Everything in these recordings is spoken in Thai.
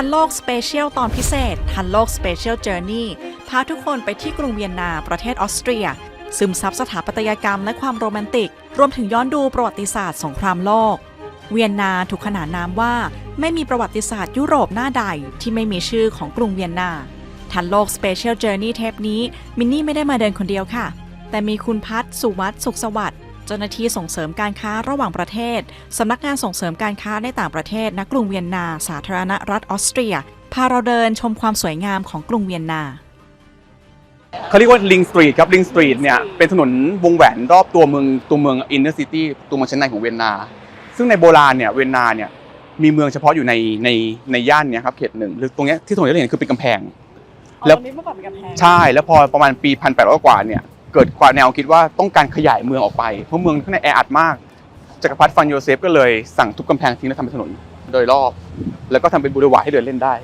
ทันโลกสเปเชียลตอนพิเศษ ทันโลกสเปเชียลเจอร์นี่พาทุกคนไปที่กรุงเวียนนาประเทศออสเตรีย ซึมซับสถาปัตยกรรมและความโรแมนติก รวมถึงย้อนดูประวัติศาสตร์สงครามโลก เวียนนาถูกขนานนามว่า ไม่มีประวัติศาสตร์ยุโรปหน้าใดที่ไม่มีชื่อของกรุงเวียนนา ทันโลกสเปเชียลเจอร์นี่เทปนี้มินนี่ไม่ได้มาเดินคนเดียวค่ะ แต่มีคุณพัฒสุวัตสุขสวัสดิ์ เจ้าหน้าที่ส่งเสริมการค้าระหว่างประเทศ สำนักงานส่งเสริมการค้าในต่างประเทศณกรุงเวียนนา สาธารณรัฐออสเตรีย พาเราเดินชมความสวยงามของกรุงเวียนนาเขาเรียกว่าลิงสตรีทครับลิงสตรีทเนี่ยเป็นถนนวงแหวนรอบตัวเมืองตัวเมืองอินเนอร์ซิตี้ตัวเมืองชั้นในของเวียนนา ซึ่งในโบราณเนี่ยเวียนนาเนี่ยมีเมืองเฉพาะอยู่ในในในย่านเนี่ยครับเขตหนึ่งหรือตรงเนี้ยที่ถนนที่เราเห็นคือเป็นกำแพง แล้วตรงนี้เมื่อก่อนเป็นกำแพง ใช่แล้วพอประมาณปีพันแปดร้อยกว่าเนี่ยเกิดความแนวคิดว่าต้องการขยายเมืองออกไป เพราะเมืองข้างในแออัดมากจักรพรรดิฟันโยเซฟก็เลยสั่งทุบกำแพงทิ้งแล้วทำเป็นถนนโดยรอบ แล้วก็ทำเป็นบูรวาให้เดินเล่นได้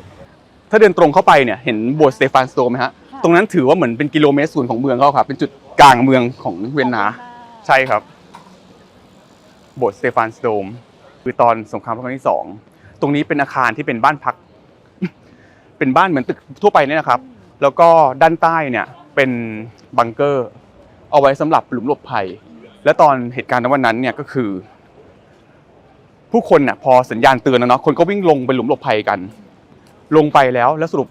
ถ้าเดินตรงเข้าไปเนี่ยเห็นโบสถ์สเตฟานสโตไหมฮะตรงนั้นถือว่าเหมือนเป็นกิโลเมตรศูนย์ของเมืองเขาครับเป็นจุดกลางเมืองของเวียนนาใช่ครับ โบสถ์สเตฟานสโตมคือตอนสงครามโลกครั้งที่สองตรงนี้เป็นอาคารที่เป็นบ้านพัก เป็นบ้านเหมือนตึกทั่วไปเนี่ยนะครับ แล้วก็ด้านใต้เนี่ยเป็นบังเกอร์ เอาไว้สำหรับหลุมหลบภัย และตอนเหตุการณ์ในวันนั้นเนี่ยก็คือ ผู้คนเนี่ยพอสัญญาณเตือนแล้วเนาะคนก็วิ่งลงไปหลุมหลบภัยกัน ลงไปแล้วแล้วสรุป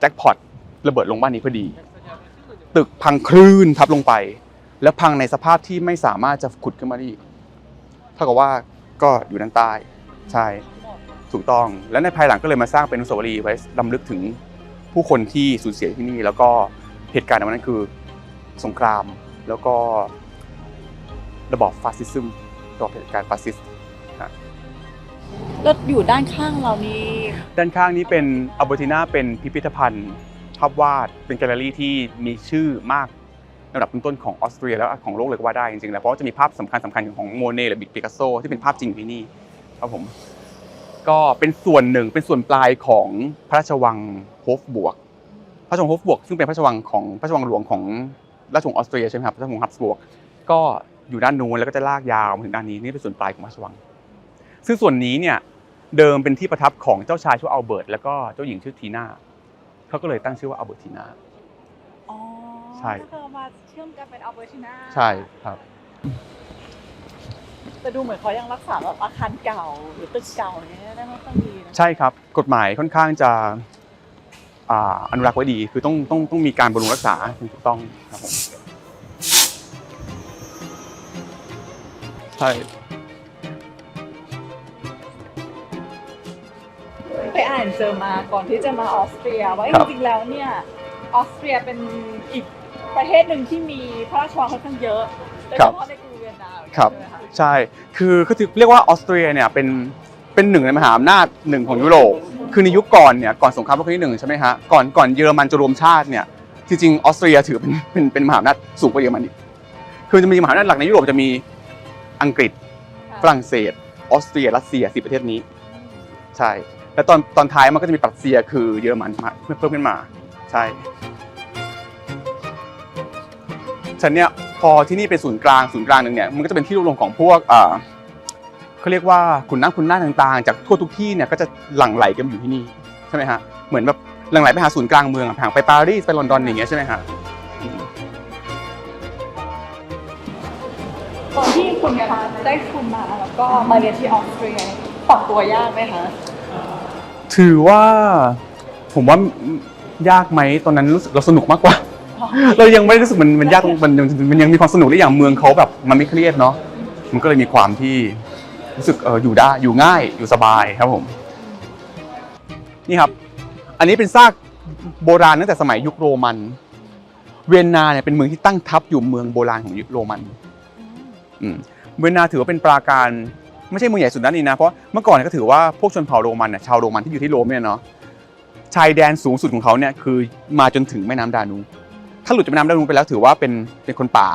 แจ็คพอตระเบิดลงบ้านนี้พอดี ตึกพังคลื่นทับลงไป แล้วพังในสภาพที่ไม่สามารถจะขุดขึ้นมาได้อีกเท่ากับว่าก็อยู่ด้านใต้ใช่ถูกต้อง แล้วในภายหลังก็เลยมาสร้างเป็นอนุสาวรีย์ไว้ลำลึกถึงผู้คนที่สูญเสียที่นี่ แล้วก็เหตุการณ์ในวันนั้นคือ สงคราม แล้วก็ระบอบฟาสซิซึมระบอบเผด็จการฟาสซิสต์แล้วอยู่ด้านข้างเรานี่ด้านข้างนี้เป็นอัลเบอร์ตินาเป็นพิพิธภัณฑ์ภาพวาดเป็นแกลเลอรี่ที่มีชื่อมากระดับต้นๆของออสเตรียแล้วของโลกเลยก็ว่าได้จริงๆแล้วเพราะว่าจะมีภาพสำคัญสำคัญของโมเน่หรือบิปิกัสโซที่เป็นภาพจริงที่นี่ครับผมก็เป็นส่วนหนึ่งเป็นส่วนปลายของพระราชวังโฮฟบวก พระราชวังโฮฟบวก ซึ่งเป็นพระราชวังของพระราชวังหลวงของ ราชวงศ์ออสเตรียใช่ไหมครับพระราชวงศ์ฮับสบวกก็อยู่ด้านนู้นแล้วก็จะลากยาวมาถึงด้านนี้นี่เป็นส่วนปลายของพระราชวัง ซึ่งส่วนนี้เนี่ยเดิมเป็นที่ประทับของเจ้าชายชื่ออัลเบิร์ตแล้วก็เจ้าหญิงชื่อทีน่าเขาก็เลยตั้งชื่อว่าอัลเบิร์ตทีน่าอ๋อใช่ก็คือมาเชื่อมกันเป็นอัลเบอร์ตินาใช่ครับแต่ดูเหมือนเขายังรักษาแบบอาคารเก่าหรือตึกเก่าอย่างเงี้ยได้ค่อนข้างดีนะใช่ครับ กฎหมายค่อนข้างจะอ่าอนุรักษ์ไว้ดี คือต้องต้องต้องมีการบำรุงรักษาถูกต้องครับผม ใช่ไปอ่านเจอมาก่อนที่จะมาออสเตรีย ว่าครัจบริงๆแล้วเนี่ยออสเตรียเป็นอีกประเทศหนึ่งที่มีพระราชวังค่อนข้างเยอะโดยเฉพาะในกรุงเวียนนาครับใช่ไหมคะใช่คือคือเรียกว่าออสเตรียเนี่ยเป็นเป็นหนึ่งในมหาอำนาจหนึ่งของยุโรปคือในยุคก่อนเนี่ยก่อนสงครามโลกครั้งที่หนึ่งใช่ไหมฮะก่อนก่อนเยอรมันจะรวมชาติเนี่ยจริงๆออสเตรียถือเป็นเป็นเป็นมหาอำนาจสูงกว่าเยอรมันอีกคือจะมีมหาอำนาจหลักในยุโรปจะมี อังกฤษ ฝรั่งเศส ออสเตรีย รัสเซียสี่ประเทศนี้ ใช่ แล้วตอนตอนท้ายมันก็จะมีปรัสเซียคือเยอรมันมาเพิ่มขึ้นมา ใช่ฉันเนี่ยพอที่นี่เป็นศูนย์กลางศูนย์กลางหนึ่งเนี่ยมันก็จะเป็นที่รวมรวมของพวกอ่าเขาเรียกว่าขุนน้ำขุนน้าต่างๆ จากทั่วทุกที่เนี่ยก็จะหลั่งไหลกันมาอยู่ที่นี่ใช่ไหมฮะเหมือนแบบหลั่งไหลไปหาศูนย์กลางเมืองอะห่างไปปารีสไปลอนดอนอย่างเงี้ยใช่ไหมฮะ ตอนที่คุณคะได้ทุนมาแล้วก็มาเรียนที่ออสเตรียปรับตัวยากไหมคะถือว่าผมว่ายากไหมตอนนั้นรู้สึกเราสนุกมากกว่า เรายังไม่ได้รู้สึกมันมันยากมันยังมันยังมีความสนุกได้อย่างเมืองเขาแบบมันไม่เครียดเนาะมันก็เลยมีความที่รู้สึกเอออยู่ได้อยู่ง่ายอยู่สบายครับผมนี่ครับ อันนี้เป็นซากโบราณตั้งแต่สมัยยุคโรมัน เวียนนาเนี่ยเป็นเมืองที่ตั้งทัพอยู่เมืองโบราณของยุคโรมันอืม เวียนนาถือว่าเป็นปราการไม่ใช่เมืองใหญ่สุดนั่นเองนะเพราะเมื่อก่อนเนยก็ถือว่าพวกชนเผ่าโรมันน่ะชาวโรมันที่อยู่ที่โรมเนี่ยเนาะชายแดนสูงสุดของเขาเนี่ยคือมาจนถึงแม่น้ำดานู ถ้าหลุดจากแม่น้ำดานูไปแล้วถือว่าเป็นเป็นคนป่า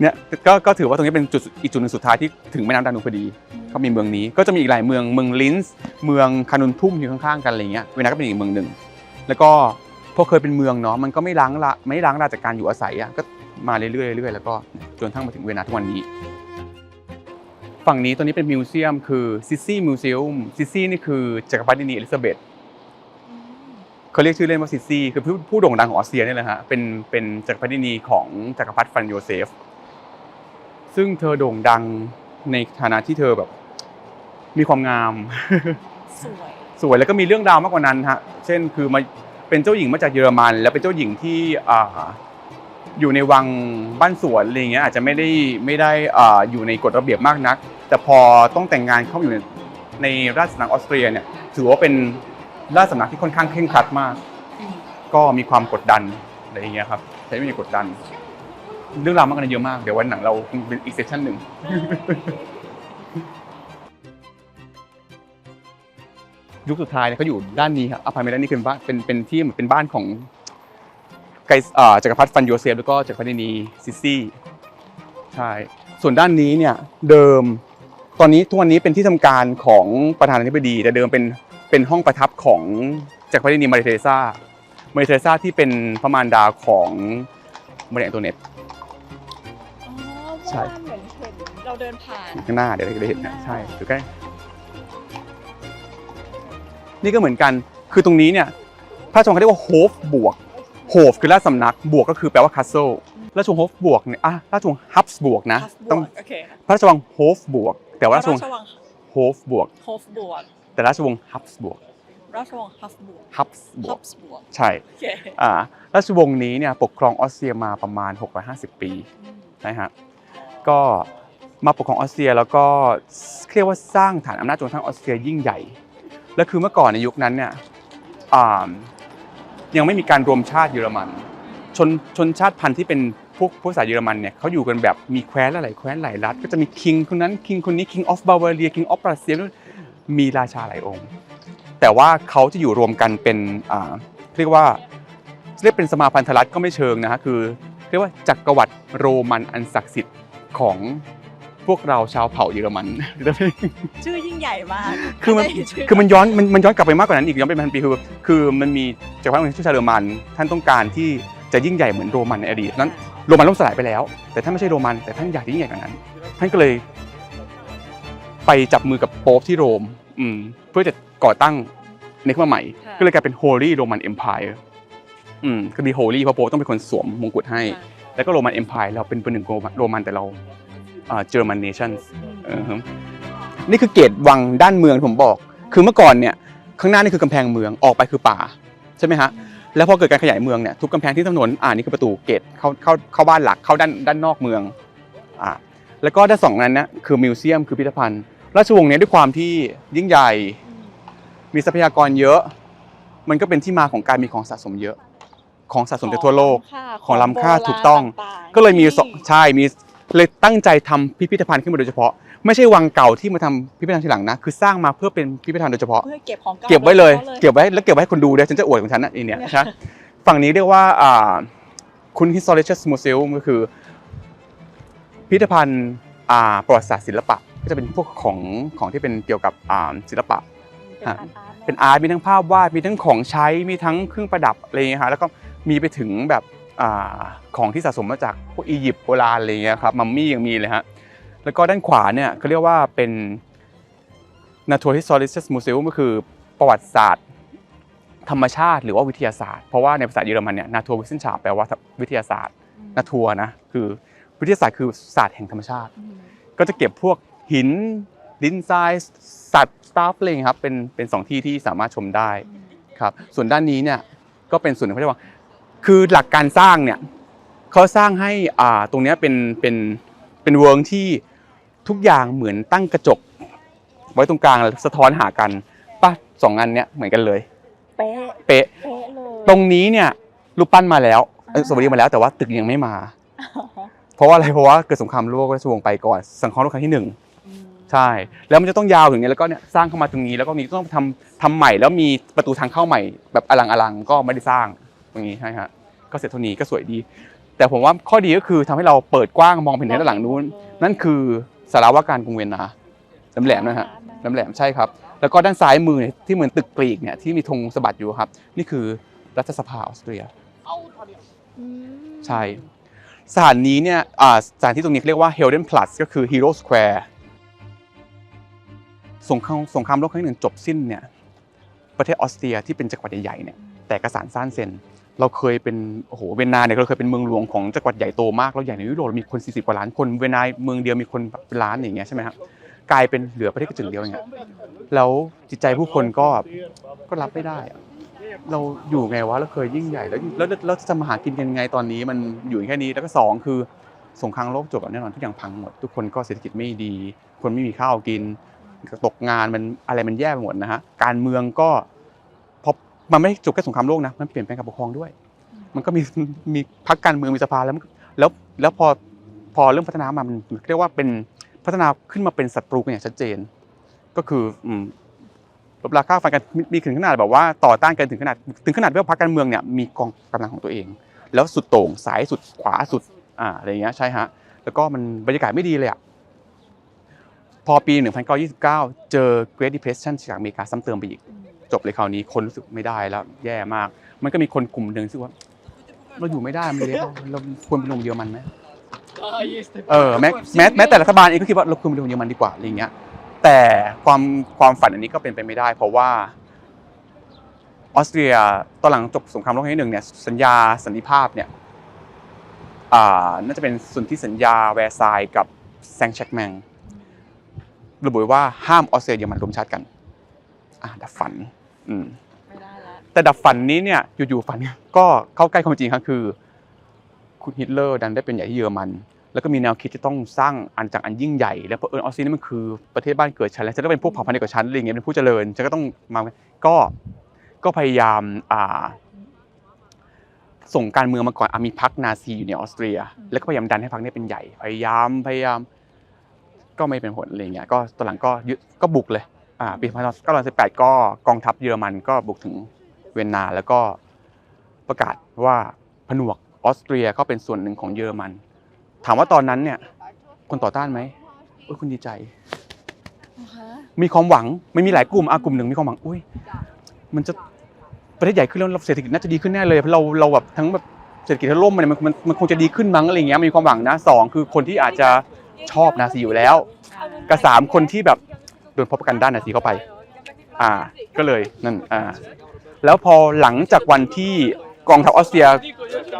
เนี่ยก็ก็ถือว่าตรงนี้เป็นจุดอีกจุดหนึ่งสุดท้ายที่ถึงแม่น้ำดานูพอดีเขามีเมืองนี้ ก็จะมีอีกหลายเมืองเมืองลินส์เมืองคานุนทุ่มอยู่ข้างๆกันอะไรเงี้ยเวียนนาก็เป็นอีกเมืองหนึ่งแล้วก็พอเคยเป็นเมืองเนาะมันก็ไม่ล้างละไม่ล้างราจากการอยู่อาศัยอะก็ มาเรื่อยๆเรื่อยๆแล้วก็จนทั้งมาถึงเวียนนาทุกวันนี้ ฝั่งนี้ตัวนี้เป็นมิวเซียมคือซิซี่มิวเซียมซิซี่นี่คือจักรพรรดินีอลิซาเบธเขาเรียกชื่อเล่นว่าซิซี่คือผู้ผู้โด่งดังของออสเตรียนี่แหละฮะเป็นเป็นจักรพรรดินีของจักรพรรดิฟรานซ์โยเซฟ ซึ่งเธอโด่งดังในฐานะที่เธอแบบมีความงามสวยสวยแล้วก็มีเรื่องราวมากกว่านั้นฮะเช่นคือมาเป็นเจ้าหญิงมาจากเยอรมัน แล้วเป็นเจ้าหญิงที่ อยู่ในวังบ้านสวนอะไรเงี้ยอาจจะไม่ได้ไม่ได้อ่าอยู่ในกฎระเบียบมากนัก แต่พอต้องแต่งงานเข้าอยู่ในในราชสำนักออสเตรียเนี่ยถือว่าเป็นราชสำนักที่ค่อนข้างเคร่งครัดมาก ก็มีความกดดันอะไรอย่างเงี้ยครับใช้ไม่มีกดดัน เรื่องราวมากกว่านั้นเยอะมาก เดี๋ยววันหนังเราคงเป็นอีกเซสชั่นหนึ่งยุคสุดท้ายเนี่ยเขาอยู่ด้านนี้ครับอพาร์ตเมนต์ด้านนี้คือบ้านเป็นเป็นที่เหมือนเป็นบ้านของ ไกส์อ่าจักรพรรดิฟันโยเซฟแล้วก็จักรพรรดินีซิซี่ใช่ส่วนด้านนี้เนี่ยเดิม ตอนนี้ทุกวันนี้เป็นที่ทำการของประธานาธิบดี แต่เดิมเป็นเป็นห้องประทับของจักรพรรดินีมาริเทซ่ามาริเทซ่าที่เป็นพระมารดาของมาริแอนโตเนตอ๋อใช่ว่าเหมือนเห็นเราเดินผ่านข้างหน้าเดี๋ยวเราจะได้เห็นนะใช่อยู่ใกล้นี่ก็เหมือนกันคือตรงนี้เนี่ยพระราชวังเขาเรียกว่าโฮฟบวกโฮ ฟคือราชสำนักบวกก็คือแปลว่าคาสเซิลราชวงศ์โฮฟบวกเนี่ยอะราชวงศ์ฮับสบวกนะ Habsburg ต้องโอเคค่ะพระราชวังโฮฟบวก แต่ว่าราชวงศ์ราชวังโฮฟบวกโฮฟบวก แต่ราชวงศ์ฮับสบวก ราชวังฮัฟบวกฮับสบวฮักบสบวกใช่โอเคอ่าราชวงศ์นี้เนี่ยปกครองออสเตรียมาประมาณ 650 ปีนะฮะก็มาปกครองออสเตรียแล้วก็เรียกว่าสร้างฐานอำนาจจนทั้งออสเตรียยิ่งใหญ่ และคือเมื่อก่อนในยุคนั้นเนี่ยอ่า ยังไม่มีการรวมชาติเยอรมันชนชนชาติพันธุ์ที่เป็นพวกผู้ภาษาเยอรมันเนี่ยเขาอยู่กันแบบมีแคว้นหลายแคว้นหลายรัฐ ก็จะมีคิงคนนั้นคิงคนนี้ king of Bavaria king of Prussia มีราชาหลายองค์ แต่ว่าเขาจะอยู่รวมกันเป็นอ่าเรียกว่าเรียกเป็นสมาพันธรัฐก็ไม่เชิงนะฮะคือ เรียกว่าจักรวรรดิโรมันอันศักดิ์สิทธิ์ของ พวกเราชาวเผ่าเยอรมัน ชื่อยิ่งใหญ่มากคือมันไได้ชื่คือมันย้อนมันมันย้อนกลับไปมากกว่านั้นอีกย้อนไปเป็นพันปีคือคือมันมีจักรพรรดิชื่อชาเยอรมัน ท่านต้องการที่จะยิ่งใหญ่เหมือนโรมันในอดีตนั้นโรมันล่มสลายไปแล้ว แต่ท่านไม่ใช่โรมันแต่ท่านอยากที่ยิ่งใหญ่กว่านั้น ท่านก็เลย ไปจับมือกับโป๊ปที่โรม อืม เพื่อจะก่อตั้งในขึ้นมาใหม่ค่ะก็เลยกลายเป็น Holy Roman Empire อืมก็มี Holy เพราะโป๊ปต้องเป็นคนสวมมงกุฎให้ แล้วก็โรมันเอ็มพายเราเป็นเป็นหนึ่งโรมันแต่เรา เจอร์มันเนชั่นนี่คือเกตวังด้านเมืองที่ผมบอก คือเมื่อก่อนเนี่ยข้างหน้านี่คือกำแพงเมืองออกไปคือป่าใช่ไหมฮะแล้วพอเกิดการขยายเมืองเนี่ยทุกกำแพงที่ถนนอ่านี่คือประตูเกตเข้าเข้าเข้าบ้านหลักเข้าด้านด้านนอกเมืองอ่าแล้วก็ด้านสองนั้นนะคือมิวเซียมคือพิพิธภัณฑ์ราชวงศ์เนี่ยด้วยความที่ยิ่งใหญ่ มีทรัพยากรเยอะ มันก็เป็นที่มาของการมีของสะสมเยอะ ของสะสมจากทั่วโลก ของล้ำค่าถูกต้อง ก็เลยมีสองใช่มี เลยตั้งใจทำพิพิธภัณฑ์ขึ้นมาโดยเฉพาะ ไม่ใช่วังเก่าที่มาทำพิพิธภัณฑ์ทีหลังนะ คือสร้างมาเพื่อเป็นพิพิธภัณฑ์โดยเฉพาะเพื่อเก็บของาเก็บไว้เลยโดฉพาะเก็บไว้แล้วเก็บไว้ให้คนดูด้วยฉันจะอวดของฉันนะไอเนี่ยเนี่ยใช่ฝั่งนี้เรียกว่าอ่าคุณ historical museum ก็คือ พิพิธภัณฑ์อ่าประวัติศาสตร์ศิลปะ ก็จะเป็นพวกของของที่เป็นเกี่ยวกับอ่าศิลปะเป็นอาร์ตอาร์ตเป็นอาร์ตมีทั้งภาพวาดมีทั้งของใช้มีทั้งเครื่องประดับอะไรอย่างเงี้ยฮะแล้วก็มีไปถึงแบบอ่า ของที่สะสมมาจากพวกอียิปต์โบราณอะไรอย่างเงี้ยครับมัมมี่ยังมีเลยฮะแล้วก็ด้านขวาเนี่ยเขาเรียกว่าเป็น Natural Historical Museum ก็คือประวัติศาสตร์ ธรรมชาติหรือว่าวิทยาศาสตร์เพราะว่าในภาษาเยอรมันเนี่ย Naturwissenschaft แปลว่าวิทยาศาสตร์นาทัวนะคือวิทยาศาสตร์คือศาสตร์แห่งธรรมชาติ ก็จะเก็บพวกหินดินทรายสัตว์สตาฟอะไรอย่างเงี้ยครับเป็นเป็นสองที่ที่สามารถชมได้ครับส่วนด้านนี้เนี่ยก็เป็นส่วนหนึ่งเขาเรียกว่า คือหลักการสร้างเนี่ยเขาสร้างให้อ่าตรงเนี้ยเป็นเป็นเป็นเวิร์กที่ทุกอย่างเหมือนตั้งกระจก ไว้ตรงกลางแล้วสะท้อนหากันป่ะสองอันเนี้ยเหมือนกันเลย เป๊ะเป๊ะ เป๊ะเลยตรงนี้เนี่ยรูปปั้นมาแล้วเอ้ยอ่าสวัสดีมาแล้วแต่ว่าตึกยังไม่มา เพราะว่าอะไรเพราะว่าเกิดสงครามโลกราชวงศ์ไปก่อนสังเคราะห์โลกครั้งที่หนึ่งอืมใช่ แล้วมันจะต้องยาวถึงเนี้ยแล้วก็เนี่ยสร้างเข้ามาตรงนี้แล้วก็นี้ต้องทำทำใหม่แล้วมีประตูทางเข้าใหม่แบบอลังอลังก็ไม่ได้สร้าง ตรงนี้ใช่ฮะก็เสร็จเท่านี้ก็สวยดี แต่ผมว่าข้อดีก็คือทำให้เราเปิดกว้างมองไปเห็นด้านหลังนู้น นั่นคือสาราว่าการกรุงเวียนนาแหลมๆนะฮะแหลมๆใช่ครับ แล้วก็ด้านซ้ายมือเนี่ยที่เหมือนตึกกรีกเนี่ยที่มีธงสะบัดอยู่ครับ นี่คือรัฐสภาออสเตรียอืมใช่สถานนี้เนี่ยอ่าสถานที่ตรงนี้เรียกว่า Helden Platz ก็คือ Hero Square สงครามสงครามโลกครั้งที่หนึ่งจบสิ้นเนี่ยประเทศออสเตรียที่เป็นจักรวรรดิใหญ่ๆเนี่ยแตกกระสานซ่านเซน เราเคยเป็นโอ้โหเวียนนาเนี่ยเราเคยเป็นเมืองหลวงของจักรวรรดิใหญ่โตมากเราใหญ่ในยุโรปมีคน40กว่าล้านคนเวียนนาเมืองเดียวมีคนเป็นล้านอย่างเงี้ยใช่ไหมครับกลายเป็นเหลือประเทศกระจึงเดียวอย่างเงี้ยแล้วจิตใจผู้คนก็ก็รับไม่ได้ เราอยู่ไงวะเราเคยยิ่งใหญ่แล้วแล้วแล้วจะมาหากินกันยังไงตอนนี้มันอยู่แค่นี้แล้วก็สองคือสงครามโลกจบแน่นอนทุกอย่างพังหมด ทุกคนก็เศรษฐกิจไม่ดี คนไม่มีข้าวกินตกงานมันอะไรมันแย่ไปหมดนะฮะการเมืองก็ มันไม่จบแค่สงครามโลกนะมันเปลี่ยนแปลงการปกครองด้วย มันก็มีมีพรรคการเมืองมีสภาแล้วแล้วแล้วพอพอเริ่มพัฒนามามันเรียกว่าเป็นพัฒนาขึ้นมาเป็นศัตรูกันอย่างชัดเจน ก็คืออืมลบราค่าฟันกันมีถึงขนาดแบบว่าต่อต้านกันถึงขนาดถึงขนาดว่าพรรคการเมืองเนี่ยมีกองกำลังของตัวเอง แล้วสุดโต่งสายสุดขวาสุดอ่าอะไรอย่างเงี้ยใช่ฮะแล้วก็มันบรรยากาศไม่ดีเลยอะพอปี 1929 เจอ Great Depression จากอเมริกาซ้ำเติมไปอีก จบเลยคราวนี้คนรู้สึกไม่ได้แล้ว แย่มาก มันก็มีคนกลุ่มหนึ่งซึ่งว่า เราอยู่ไม่ได้มันเละเราควรไปลงเยอรมันไหมเออแม้แม้แม้แต่รัฐบาลเองก็คิดว่าเราควรไปลงเยอรมันดีกว่าอะไรอย่างเงี้ย แต่ความความฝันอันนี้ก็เป็นไปไม่ได้ เพราะว่าออสเตรียตอนหลังจบสงครามโลกครั้งที่หนึ่งเนี่ยสัญญาสันติภาพเนี่ยอ่าน่าจะเป็นสนธิสัญญาแวร์ซายน์กับแซงต์แชกแมงระบุว้ว่าห้ามออสเตรียเยอรมันรวมชาติกัน อ่าดับฝัน อืมไม่ได้แล้วแต่ดับฝันนี้เนี่ยอยู่ๆฝันก็เข้าใกล้ความจริงครับคือ คุณฮิตเลอร์ดันได้เป็นใหญ่ที่เยอรมัน แล้วก็มีแนวคิดที่ต้องสร้างอันจากอันยิ่งใหญ่ แล้วเพอเอิญออสเตรียนี่มันคือประเทศบ้านเกิดฉันแล้วฉันก็เป็นพวกเผ่าพันธุ์เดียวกับฉันอะไรอย่างเงี้ยเป็นผู้เจริญฉันก็ต้องมาก็ก็พยายามอ่าส่งการเมืองมาก่อนอะมีพรรคนาซีอยู่ในออสเตรีย แล้วก็พยายามดันให้พรรคนี้เป็นใหญ่ พยายามพยายามก็ไม่เป็นผลอะไรเงี้ยก็ตอนหลังก็ยึดก็บุกเลยอ่า ปี1918 ก็กองทัพเยอรมันก็บุกถึงเวียนนา แล้วก็ประกาศว่าผนวกออสเตรียก็เป็นส่วนหนึ่งของเยอรมัน ถามว่าตอนนั้นเนี่ยคนต่อต้านไหมโอ้ยคุณดีใจ มีความหวังไม่มีหลายกลุ่มอะกลุ่มหนึ่งมีความหวังอุ้ยมันจะประเทศใหญ่ขึ้นแล้วเศรษฐกิจน่าจะดีขึ้นแน่เลยเพราะเราเราแบบทั้งแบบเศรษฐกิจทั้งล่มมันมันมันมันคงจะดีขึ้นมั้งอะไรอย่างเงี้ยมีความหวังนะสองคือคนที่อาจจะชอบนาซีอยู่แล้วกับสามคนที่แบบ โดนพบกันด้านนาซีเข้าไป อ่า ก็เลยนั่นอ่าแล้วพอหลังจากวันที่กองทัพออสเตรีย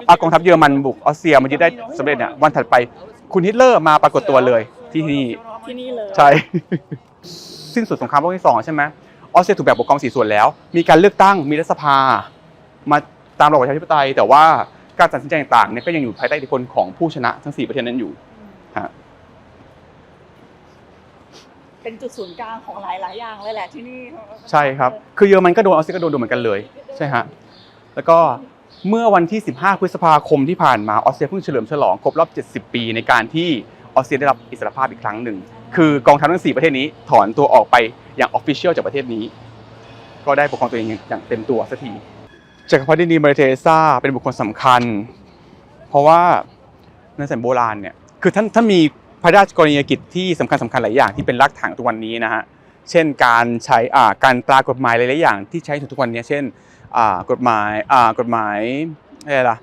อะกองทัพเยอรมันบุกออสเตรียมันยึดได้สำเร็จเนี่ยวันถัดไปคุณฮิตเลอร์มาปรากฏตัวเลยที่นี่ที่นี่เลยใช่สิ้นสุดสงครามโลกที่สองใช่ไหมออสเตรียถูกแบ่งปกครองสี่ส่วนแล้ว มีการเลือกตั้งมีรัฐสภา มาตามระบอบประชาธิปไตย แต่ว่าการตัดสินใจต่างๆเนี่ยก็ยังอยู่ภายใต้อิทธิพลของผู้ชนะทั้งสี่ประเทศนั้นอยู่ฮะ เป็นจุดศูนย์กลางของหลายๆอย่างเลยแหละที่นี่ใช่ครับ คือเยอรมันก็โดนออสเตรียก็โดนเหมือนกันเลยใช่ฮะแล้วก็เมื่อวันที่ 15 พฤษภาคมที่ผ่านมาออสเตรียเพิ่งเฉลิมฉลองครบรอบ 70 ปี ในการที่ออสเตรียได้รับอิสรภาพอีกครั้งหนึ่ง คือกองทัพทั้ง 4 ประเทศนี้ถอนตัวออกไปอย่างออฟฟิเชียลจากประเทศนี้ ก็ได้ปกครองตัวเองอย่างเต็มตัวสักทีจักรพรรดินีมาริเทเซาเป็นบุคคลสำคัญ เพราะว่าในสมัยโบราณเนี่ยคือท่านท่านมี ระราชกรณียกิจที่สำคัญสำคัญหลายอย่างที่เป็นรากฐานทุกวันนี้นะฮะเช่นการใช้อ่าการตรากฎหมายหลายๆอย่างที่ใช้ทุกวันนี้เช่นอ่ากฎหมายอ่ากฎหมายอะไรล่ะ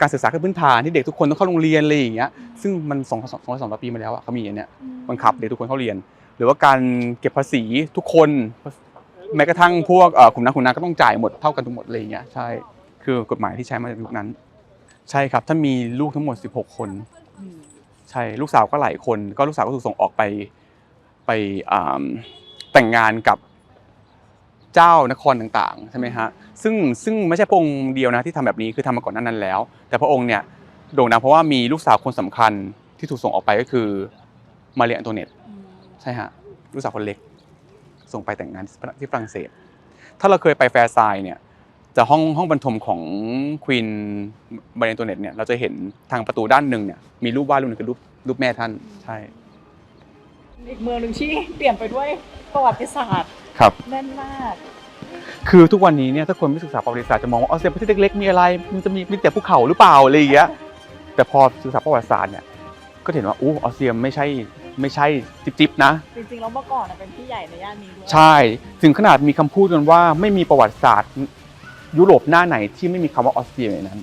การศึกษาขั้นพื้นฐานที่เด็กทุกคนต้องเข้าโรงเรียนอะไรอย่างเงี้ยซึ่งมันสองสองสองสองปีมาแล้วอะเขามีอันเนี้ยบังคับเด็กทุกคนเข้าเรียน หรือว่าการเก็บภาษีทุกคนแม้กระทั่งพวกเอ่อกลุ่มนักคุณนางก็ต้องจ่ายหมดเท่ากันทุกหมดอะไรอย่างเงี้ยใช่คือกฎหมายที่ใช้มาจากยุคนั้น ใช่ครับท่ามีลูกทั้งหมด 16 คน ใช่ลูกสาวก็หลายคน ก็ลูกสาวก็ถูกส่งออกไปไปอ่าแต่งงานกับเจ้านครต่างๆใช่ไหมฮะซึ่งซึ่งไม่ใช่พระองค์เดียวนะที่ทำแบบนี้คือทำมาก่อนหนานั้นแล้ว แต่พระองค์เนี่ยโด่งดังเพราะว่ามีลูกสาวคนสำคัญที่ถูกส่งออกไปก็คือมาเรียอันโตเนตใช่ฮะลูกสาวคนเล็กส่งไปแต่งงานที่ฝรั่งเศส ถ้าเราเคยไปแฟร์ไซน์เนี่ย จะห้องห้องบรรทมของควีนมาเรียอันโตเนตเนี่ยเราจะเห็นทางประตูด้านหนึ่งเนี่ยมีรูปวาดรูปหนึงคือรูปรูปแม่ท่านใช่อีกเมืองหนึ่งที่เปลี่ยนไปด้วยประวัติศาสตร์ครับ แน่นมาก คือทุกวันนี้เนี่ยถ้าคนไม่ศึกษาประวัติศาสตร์จะมองว่าออสเตรียประเทศเล็กๆมีอะไรมันจะมีมีแต่ภูเขาหรือเปล่าอะไรอย่างเงี้ยแต่พอศึกษาประวัติศาสตร์เนี่ยก็เห็นว่าอู้ออสเตรียไม่ใช่ไม่ใช่จิ๊บๆนะ จริงๆแล้วเมื่อก่อนอะเป็นพี่ใหญ่ในย่านนี้ด้วย ใช่ ถึงขนาดมีคำพูดกันว่าไม่มีประวัติศาสตร์ ยุโรปหน้าไหนที่ไม่มีคำว่าออสเตรียในนั้น